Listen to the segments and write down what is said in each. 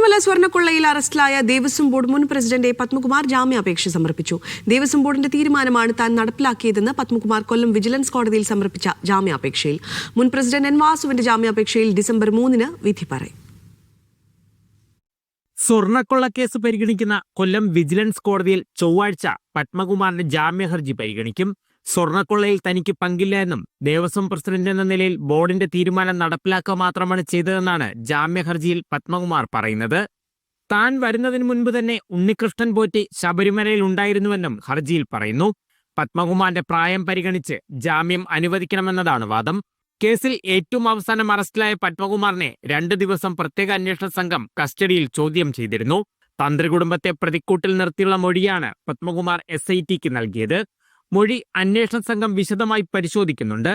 ശബരിമല സ്വർണക്കൊള്ളയിൽ അറസ്റ്റിലായ ദേവസ്വം ബോർഡ് മുൻ പ്രസിഡന്റ് എ. പത്മകുമാർ ജാമ്യാപേക്ഷ സമർപ്പിച്ചു. ദേവസ്വം ബോർഡിന്റെ തീരുമാനമാണ് താൻ നടപ്പിലാക്കിയതെന്ന് പത്മകുമാർ കൊല്ലം വിജിലൻസ് കോടതിയിൽ സമർപ്പിച്ച ജാമ്യാപേക്ഷയിൽ. മുൻ പ്രസിഡന്റ് എൻ വാസുവിന്റെ ജാമ്യാപേക്ഷയിൽ ഡിസംബർ മൂന്നിന് വിധി പറയും. സ്വർണക്കൊള്ളക്കേസ് പരിഗണിക്കുന്ന കൊല്ലം വിജിലൻസ് കോടതിയിൽ ചൊവ്വാഴ്ച പത്മകുമാറിന്റെ ജാമ്യഹർജി പരിഗണിക്കും. സ്വർണക്കൊള്ളയിൽ തനിക്ക് പങ്കില്ല എന്നും ദേവസ്വം പ്രസിഡന്റ് എന്ന നിലയിൽ ബോർഡിന്റെ തീരുമാനം നടപ്പിലാക്കുക മാത്രമാണ് ചെയ്തതെന്നാണ് ജാമ്യഹർജിയിൽ പത്മകുമാർ പറയുന്നത്. താൻ വരുന്നതിന് മുൻപ് തന്നെ ഉണ്ണികൃഷ്ണൻ പോറ്റി ശബരിമലയിൽ ഉണ്ടായിരുന്നുവെന്നും ഹർജിയിൽ പറയുന്നു. പത്മകുമാറിന്റെ പ്രായം പരിഗണിച്ച് ജാമ്യം അനുവദിക്കണമെന്നതാണ് വാദം. കേസിൽ ഏറ്റവും അവസാനം അറസ്റ്റിലായ പത്മകുമാറിനെ രണ്ട് ദിവസം പ്രത്യേക അന്വേഷണ സംഘം കസ്റ്റഡിയിൽ ചോദ്യം ചെയ്തിരുന്നു. തന്ത്രി കുടുംബത്തെ പ്രതിക്കൂട്ടിൽ നിർത്തിയുള്ള മൊഴിയാണ് പത്മകുമാർ എസ് ഐ ടിക്ക് നൽകിയത്. മൊഴി അന്വേഷണ സംഘം വിശദമായി പരിശോധിക്കുന്നുണ്ട്.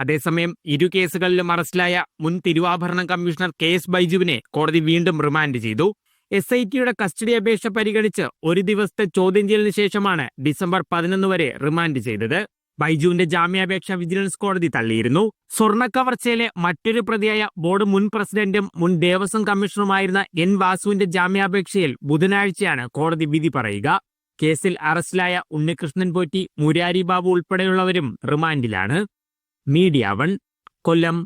അതേസമയം ഇരു കേസുകളിലും അറസ്റ്റിലായ മുൻ തിരുവാഭരണ കമ്മീഷണർ കെ എസ് ബൈജുവിനെ കോടതി വീണ്ടും റിമാൻഡ് ചെയ്തു. എസ് ഐ ടിയുടെ കസ്റ്റഡി അപേക്ഷ പരിഗണിച്ച് ഒരു ദിവസത്തെ ചോദ്യം ചെയ്യലിന് ശേഷമാണ് ഡിസംബർ പതിനൊന്ന് വരെ റിമാൻഡ് ചെയ്തത്. ബൈജുവിന്റെ ജാമ്യാപേക്ഷ വിജിലൻസ് കോടതി തള്ളിയിരുന്നു. സ്വർണ കവർച്ചയിലെ മറ്റൊരു പ്രതിയായ ബോർഡ് മുൻ പ്രസിഡന്റും മുൻ ദേവസ്വം കമ്മീഷണറുമായിരുന്ന എൻ വാസുവിന്റെ ജാമ്യാപേക്ഷയിൽ ബുധനാഴ്ചയാണ് കോടതി വിധി പറയുക. കേസിൽ അറസ്റ്റിലായ ഉണ്ണികൃഷ്ണൻ പോറ്റി മുരാരി ബാബു ഉൾപ്പെടെയുള്ളവരും റിമാൻഡിലാണ്. Media one Kollam.